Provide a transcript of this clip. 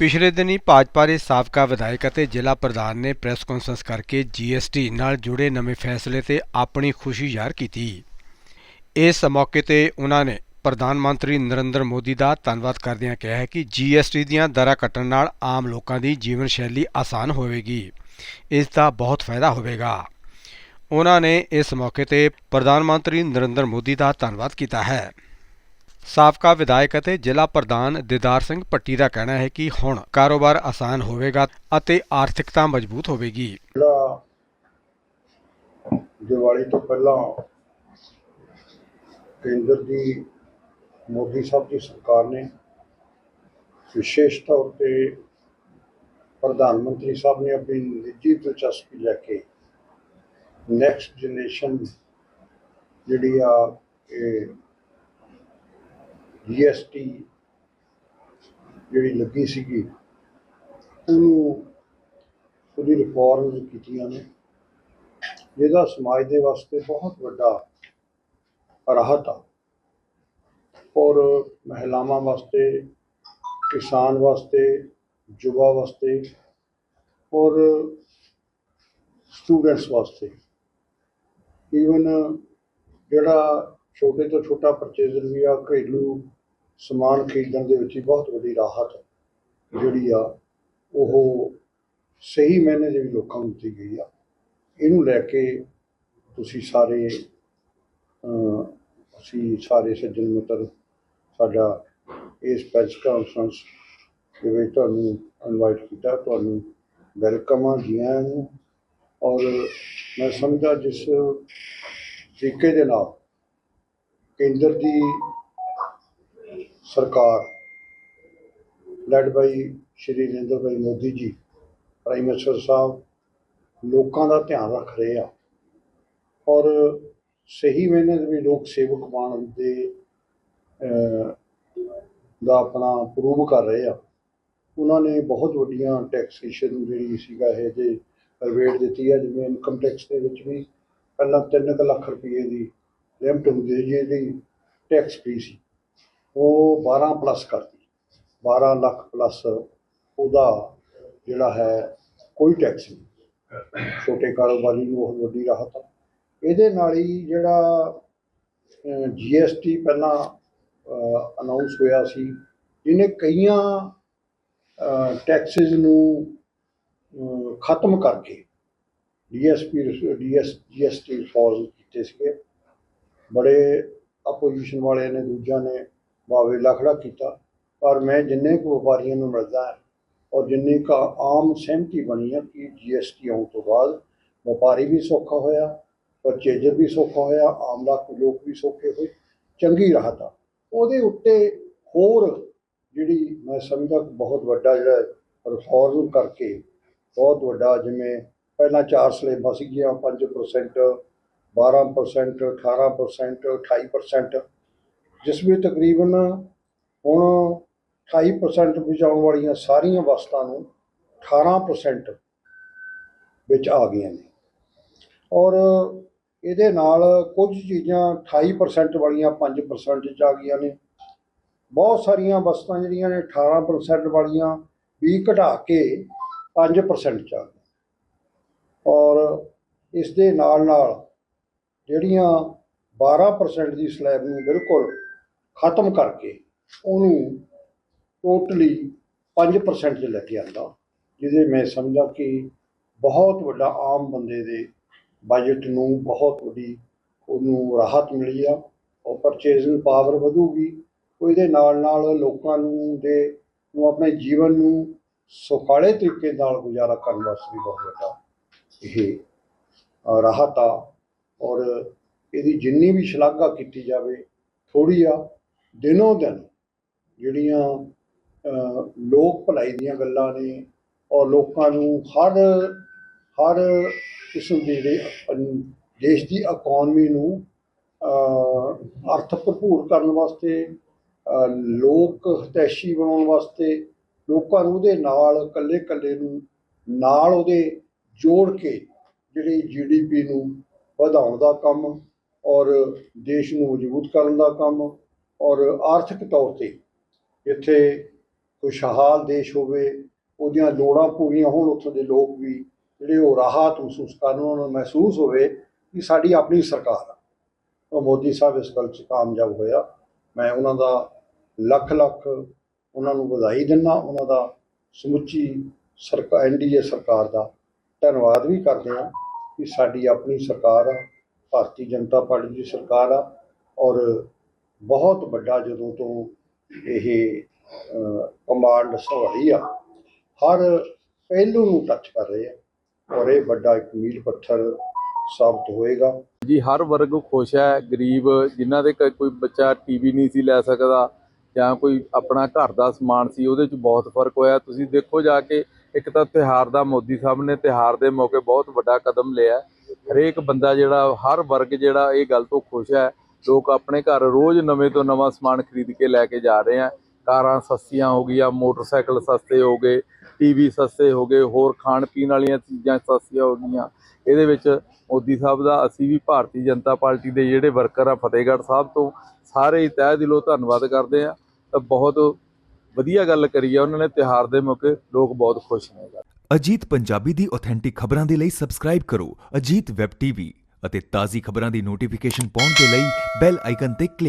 ਪਿਛਲੇ ਦਿਨੀ ਭਾਜਪਾ ਦੇ ਸਾਬਕਾ ਵਿਧਾਇਕ ਅਤੇ ਜ਼ਿਲ੍ਹਾ ਪ੍ਰਧਾਨ ਨੇ ਪ੍ਰੈਸ ਕਾਨਫਰੰਸ ਕਰਕੇ ਜੀਐਸਟੀ ਨਾਲ ਜੁੜੇ ਨਵੇਂ ਫੈਸਲੇ ਤੇ ਆਪਣੀ ਖੁਸ਼ੀ ਜ਼ਾਹਰ ਕੀਤੀ। ਇਸ ਮੌਕੇ ਤੇ ਉਹਨਾਂ ਨੇ ਪ੍ਰਧਾਨ ਮੰਤਰੀ ਨਰਿੰਦਰ ਮੋਦੀ ਦਾ ਧੰਨਵਾਦ ਕਰਦਿਆਂ ਕਿਹਾ ਹੈ ਕਿ ਜੀਐਸਟੀ ਦੀਆਂ ਦਰਾਂ ਕੱਟਣ ਨਾਲ ਆਮ ਲੋਕਾਂ ਦੀ ਜੀਵਨ ਸ਼ੈਲੀ ਆਸਾਨ ਹੋਵੇਗੀ। ਇਸ ਦਾ ਬਹੁਤ ਫਾਇਦਾ ਹੋਵੇਗਾ। ਉਹਨਾਂ ਨੇ ਇਸ ਮੌਕੇ ਤੇ ਪ੍ਰਧਾਨ ਮੰਤਰੀ ਨਰਿੰਦਰ ਮੋਦੀ ਦਾ ਧੰਨਵਾਦ ਕੀਤਾ ਹੈ। ਸਾਬਕਾ ਵਿਧਾਇਕ ਅਤੇ ਜ਼ਿਲ੍ਹਾ ਪ੍ਰਧਾਨ ਦਿਦਾਰ ਸਿੰਘ ਪੱਟੀ ਦਾ ਕਹਿਣਾ ਹੈ ਕਿ ਹੁਣ ਕਾਰੋਬਾਰ ਆਸਾਨ ਹੋਵੇਗਾ ਅਤੇ ਆਰਥਿਕਤਾ ਮਜ਼ਬੂਤ ਹੋਵੇਗੀ। ਦੀਵਾਲੀ ਤੋਂ ਪਹਿਲਾਂ ਕੇਂਦਰ ਦੀ ਮੋਦੀ ਸਾਹਿਬ ਦੀ ਸਰਕਾਰ ਨੇ ਵਿਸ਼ੇਸ਼ ਤੌਰ ਤੇ ਪ੍ਰਧਾਨ ਮੰਤਰੀ ਸਾਹਿਬ ਨੇ ਆਪਣੀ ਨਿੱਜੀ ਦਿਲਚਸਪੀ ਲੈ ਕੇ ਨੈਕਸਟ ਜਨਰੇਸ਼ਨ ਜਿਹੜੀ ਆ ਇਹ ਜੀਐਸਟੀ ਜਿਹੜੀ ਲੱਗੀ ਸੀਗੀ, ਉਹਨੂੰ ਉਹਦੀ ਰਿਫਾਰਮਸ ਕੀਤੀਆਂ ਨੇ। ਜਿਹਦਾ ਸਮਾਜ ਦੇ ਵਾਸਤੇ ਬਹੁਤ ਵੱਡਾ ਰਾਹਤ ਆ। ਔਰ ਮਹਿਲਾਵਾਂ ਵਾਸਤੇ, ਕਿਸਾਨ ਵਾਸਤੇ, ਯੁਵਾ ਵਾਸਤੇ ਔਰ ਸਟੂਡੈਂਟਸ ਵਾਸਤੇ। ਈਵਨ ਜਿਹੜਾ ਛੋਟੇ ਤੋਂ ਛੋਟਾ ਪਰਚੇਜ਼ਰ ਵੀ ਆ, ਘਰੇਲੂ ਸਮਾਨ ਖਰੀਦਣ ਦੇ ਵਿੱਚ ਹੀ ਬਹੁਤ ਵੱਡੀ ਰਾਹਤ ਜਿਹੜੀ ਆ, ਉਹ ਸਹੀ ਮੈਨੇ ਦੇ ਵੀ ਲੋਕਾਂ ਨੂੰ ਦਿੱਤੀ ਗਈ ਆ। ਇਹਨੂੰ ਲੈ ਕੇ ਤੁਸੀਂ ਸਾਰੇ ਅਸੀਂ ਸਾਰੇ ਸੱਜਣ ਮਿੱਤਰ, ਸਾਡਾ ਇਸ ਪ੍ਰੈਸ ਕਾਨਫਰੰਸ ਦੇ ਵਿੱਚ ਤੁਹਾਨੂੰ ਇਨਵਾਈਟ ਕੀਤਾ, ਤੁਹਾਨੂੰ ਵੈਲਕਮ ਆ ਜੀਆਂ ਨੂੰ। ਔਰ ਮੈਂ ਸਮਝਦਾ ਜਿਸ ਤਰੀਕੇ ਦੇ ਨਾਲ ਕੇਂਦਰ ਦੀ ਸਰਕਾਰ led by Shri Narendra Bhai Modi ji prime minister ਸਾਹਿਬ, ਲੋਕਾਂ ਦਾ ਧਿਆਨ ਰੱਖ ਰਹੇ ਆ। ਔਰ ਸਹੀ ਮਿਹਨਤ ਵੀ ਲੋਕ ਸੇਵਕ ਬਣ ਦੇ ਦਾ ਆਪਣਾ ਪ੍ਰੂਵ ਕਰ ਰਹੇ ਆ। ਉਹਨਾਂ ਨੇ ਬਹੁਤ ਵੱਡੀਆਂ ਟੈਕਸੇਸ਼ਨ ਜਿਹੜੀ ਸੀਗਾ ਇਹ ਜੇ ਰੇਟ ਦਿੱਤੀ ਹੈ ਜਿਵੇਂ ਇਨਕਮ ਟੈਕਸ ਦੇ ਵਿੱਚ ਵੀ ਪਹਿਲਾਂ 3 ਲੱਖ ਰੁਪਏ ਦੀ ਲਿਮਟ ਹੁੰਦੀ ਸੀ ਜਿਹਦੀ ਟੈਕਸ ਫ੍ਰੀ ਸੀ। ਉਹ 12 ਪਲੱਸ ਕਰਤੀ। 12 ਲੱਖ ਪਲੱਸ ਉਹਦਾ ਜਿਹੜਾ ਹੈ, ਕੋਈ ਟੈਕਸ ਨਹੀਂ। ਛੋਟੇ ਕਾਰੋਬਾਰੀ ਨੂੰ ਬਹੁਤ ਵੱਡੀ ਰਾਹਤ ਆ। ਇਹਦੇ ਨਾਲ ਹੀ ਜਿਹੜਾ ਜੀਐਸਟੀ ਪਹਿਲਾਂ ਅਨਾਉਂਸ ਹੋਇਆ ਸੀ ਜਿਹਨੇ ਕਈਆਂ ਟੈਕਸਿਸ ਨੂੰ ਖਤਮ ਕਰਕੇ ਡੀਐਸਪੀ ਡੀਐਸ ਜੀਐਸਟੀ ਰਿਫਾਰਮ ਕੀਤੇ ਸੀਗੇ। ਬੜੇ ਆਪੋਜੀਸ਼ਨ ਵਾਲਿਆਂ ਨੇ, ਦੂਜਿਆਂ ਨੇ ਬਾਵੇ ਲਖੜਾ ਕੀਤਾ। ਪਰ ਮੈਂ ਜਿੰਨੇ ਕੁ ਵਪਾਰੀਆਂ ਨੂੰ ਮਿਲਦਾ ਹੈ ਔਰ ਜਿੰਨੀ ਕੁ ਆਮ ਸਹਿਮਤੀ ਬਣੀ ਹੈ ਕਿ ਜੀਐਸਟੀ ਆਉਣ ਤੋਂ ਬਾਅਦ ਵਪਾਰੀ ਵੀ ਸੌਖਾ ਹੋਇਆ ਪਰਚੇਜਰ ਵੀ ਸੌਖਾ ਹੋਇਆ, ਆਮ ਲੋਕ ਲੋਕ ਵੀ ਸੌਖੇ ਹੋਏ, ਚੰਗੀ ਰਾਹਤ ਆ। ਉਹਦੇ ਉੱਤੇ ਹੋਰ ਜਿਹੜੀ ਮੈਂ ਸਮਝਦਾ ਬਹੁਤ ਵੱਡਾ ਜਿਹੜਾ ਰਿਫਾਰਮ ਕਰਕੇ ਬਹੁਤ ਵੱਡਾ ਜਿਵੇਂ ਪਹਿਲਾਂ ਚਾਰ ਸਲੇਬਾਂ ਸੀਗੀਆਂ 5% 12% 18% 28% ਜਿਸ ਵਿੱਚ ਤਕਰੀਬਨ ਹੁਣ 28% ਵਿੱਚ ਆਉਣ ਵਾਲੀਆਂ ਸਾਰੀਆਂ ਵਸਤਾਂ ਨੂੰ 18% ਵਿੱਚ ਆ ਗਈਆਂ ਨੇ। ਔਰ ਇਹਦੇ ਨਾਲ ਕੁਝ ਚੀਜ਼ਾਂ 28% ਵਾਲੀਆਂ 5% ਚ ਆ ਗਈਆਂ ਨੇ। ਬਹੁਤ ਸਾਰੀਆਂ ਵਸਤਾਂ ਜਿਹੜੀਆਂ ਨੇ 18% ਵਾਲੀਆਂ ਵੀ ਘਟਾ ਕੇ 5% ਚ ਆ ਗਈਆਂ। ਔਰ ਇਸ ਦੇ ਨਾਲ ਨਾਲ ਜਿਹੜੀਆਂ 12% ਦੀ ਸਲੈਬ ਨੂੰ ਬਿਲਕੁਲ ਖਤਮ ਕਰਕੇ ਉਹਨੂੰ ਟੋਟਲੀ 5% 'ਚ ਲੈ ਕੇ ਆਂਦਾ, ਜਿਹਦੇ ਮੈਂ ਸਮਝਦਾ ਕਿ ਬਹੁਤ ਵੱਡਾ ਆਮ ਬੰਦੇ ਦੇ ਬਜਟ ਨੂੰ ਬਹੁਤ ਵੱਡੀ ਉਹਨੂੰ ਰਾਹਤ ਮਿਲੀ ਆ, ਉਹ ਪਰਚੇਸਿੰਗ ਪਾਵਰ ਵਧੂਗੀ, ਉਹਦੇ ਨਾਲ ਨਾਲ ਲੋਕਾਂ ਨੂੰ ਦੇ ਨੂੰ ਆਪਣੇ ਜੀਵਨ ਨੂੰ ਸੁਖਾਲੇ ਤਰੀਕੇ ਨਾਲ ਗੁਜ਼ਾਰਾ ਕਰਨ ਵਾਸਤੇ ਵੀ ਬਹੁਤ ਵੱਡਾ ਇਹ ਰਾਹਤ ਆ। ਔਰ ਇਹਦੀ ਜਿੰਨੀ ਵੀ ਸ਼ਲਾਘਾ ਕੀਤੀ ਜਾਵੇ ਥੋੜੀ ਆ, ਦਿਨੋਂ ਦਿਨ ਜਿਹੜੀਆਂ ਲੋਕ ਭਲਾਈ ਦੀਆਂ ਗੱਲਾਂ ਨੇ ਔਰ ਲੋਕਾਂ ਨੂੰ ਹਰ ਹਰ ਕਿਸਮ ਦੇ ਜਿਹੜੀ ਦੇਸ਼ ਦੀ ਇਕਨੋਮੀ ਨੂੰ ਅਰਥ ਭਰਪੂਰ ਕਰਨ ਵਾਸਤੇ ਲੋਕ ਹਿਤੈਸ਼ੀ ਬਣਾਉਣ ਵਾਸਤੇ, ਲੋਕਾਂ ਨੂੰ ਉਹਦੇ ਨਾਲ ਇਕੱਲੇ ਇਕੱਲੇ ਨੂੰ ਨਾਲ ਉਹਦੇ ਜੋੜ ਕੇ ਜਿਹੜੀ ਜੀਡੀਪੀ ਨੂੰ ਵਧਾਉਣ ਦਾ ਕੰਮ ਔਰ ਦੇਸ਼ ਨੂੰ ਮਜ਼ਬੂਤ ਕਰਨ ਦਾ ਕੰਮ ਔਰ ਆਰਥਿਕ ਤੌਰ ਤੇ ਇੱਥੇ ਖੁਸ਼ਹਾਲ ਦੇਸ਼ ਹੋਵੇ, ਉਹਦੀਆਂ ਲੋੜਾਂ ਪੂਰੀਆਂ ਹੋਣ, ਉੱਥੋਂ ਦੇ ਲੋਕ ਵੀ ਜਿਹੜੇ ਉਹ ਰਾਹਤ ਮਹਿਸੂਸ ਕਰਨ, ਉਹਨਾਂ ਨੂੰ ਮਹਿਸੂਸ ਹੋਵੇ ਕਿ ਸਾਡੀ ਆਪਣੀ ਸਰਕਾਰ ਆ। ਉਹ ਮੋਦੀ ਸਾਹਿਬ ਇਸ ਗੱਲ 'ਚ ਕਾਮਯਾਬ ਹੋਇਆ। ਮੈਂ ਉਹਨਾਂ ਦਾ ਲੱਖ ਲੱਖ ਉਹਨਾਂ ਨੂੰ ਵਧਾਈ ਦਿੰਦਾ, ਉਹਨਾਂ ਦਾ ਸਮੁੱਚੀ ਸਰਕਾਰ ਐਨਡੀਏ ਸਰਕਾਰ ਦਾ ਧੰਨਵਾਦ ਵੀ ਕਰਦੇ ਹਾਂ। ਕਿ ਸਾਡੀ ਆਪਣੀ ਸਰਕਾਰ ਆ, ਭਾਰਤੀ ਜਨਤਾ ਪਾਰਟੀ ਦੀ ਸਰਕਾਰ ਆ, ਔਰ ਬਹੁਤ ਵੱਡਾ ਜਦੋਂ ਤੋਂ ਇਹ ਕਮਾਂਡ ਸੰਭਾਲੀ ਆ, ਹਰ ਪਹਿਲੂ ਨੂੰ ਟੱਚ ਕਰ ਰਹੇ ਆ, ਔਰ ਇਹ ਵੱਡਾ ਇੱਕ ਮੀਲ ਪੱਥਰ ਸਾਬਤ ਹੋਏਗਾ। ਜੀ, ਹਰ ਵਰਗ ਖੁਸ਼ ਹੈ, ਗਰੀਬ, ਜਿਨ੍ਹਾਂ ਦੇ ਕੋਈ ਬੱਚਾ ਟੀਵੀ ਨਹੀਂ ਸੀ ਲੈ ਸਕਦਾ ਜਾਂ ਕੋਈ ਆਪਣਾ ਘਰ ਦਾ ਸਮਾਨ ਸੀ, ਉਹਦੇ 'ਚ ਬਹੁਤ ਫ਼ਰਕ ਹੋਇਆ। ਤੁਸੀਂ ਦੇਖੋ ਜਾ ਕੇ ਇੱਕ ਤਾਂ ਤਿਉਹਾਰ ਦਾ ਮੋਦੀ ਸਾਹਿਬ ਨੇ ਤਿਉਹਾਰ ਦੇ ਮੌਕੇ ਬਹੁਤ ਵੱਡਾ ਕਦਮ ਲਿਆ ਹਰੇਕ ਬੰਦਾ ਜਿਹੜਾ, ਹਰ ਵਰਗ ਜਿਹੜਾ ਇਹ ਗੱਲ ਤੋਂ ਖੁਸ਼ ਹੈ। ਲੋਕ ਆਪਣੇ ਘਰ ਰੋਜ਼ ਨਵੇਂ ਤੋਂ ਨਵਾਂ ਸਮਾਨ ਖਰੀਦ ਕੇ ਲੈ ਕੇ ਜਾ ਰਹੇ ਆ ਕਾਰਾਂ ਸਸਤੀਆਂ ਹੋ ਗਈਆਂ, ਮੋਟਰਸਾਈਕਲ ਸਸਤੇ ਹੋ ਗਏ ਟੀਵੀ ਸਸਤੇ ਹੋ ਗਏ, ਹੋਰ ਖਾਣ ਪੀਣ ਵਾਲੀਆਂ ਚੀਜ਼ਾਂ ਸਸਤੀਆਂ ਹੋ ਗਈਆਂ। ਇਹਦੇ ਵਿੱਚ ਮੋਦੀ ਸਾਹਿਬ ਦਾ ਅਸੀਂ ਵੀ ਭਾਰਤੀ ਜਨਤਾ ਪਾਰਟੀ ਦੇ ਜਿਹੜੇ ਵਰਕਰ ਆ ਫਤਿਹਗੜ੍ਹ ਸਾਹਿਬ ਤੋਂ, ਸਾਰੇ ਹੀ ਤਹਿ ਦਿਲੋਂ ਧੰਨਵਾਦ ਕਰਦੇ ਆ ਤਾਂ ਬਹੁਤ ਵਧੀਆ ਗੱਲ ਕਰੀ ਆ, ਉਹਨਾਂ ਨੇ ਤਿਉਹਾਰ ਦੇ ਮੌਕੇ ਲੋਕ ਬਹੁਤ ਖੁਸ਼ ਨੇ। ਅਜੀਤ ਪੰਜਾਬੀ ਦੀ ਆਥੈਂਟਿਕ ਖਬਰਾਂ ਦੇ ਲਈ ਸਬਸਕ੍ਰਾਈਬ ਕਰੋ ਅਜੀਤ ਵੈਬ ਟੀਵੀ ਅਤੇ ਤਾਜ਼ੀ ਖਬਰਾਂ ਦੀ ਨੋਟੀਫਿਕੇਸ਼ਨ ਪਾਉਣ ਦੇ ਲਈ ਬੈਲ ਆਈਕਨ ਤੇ ਕਲਿੱਕ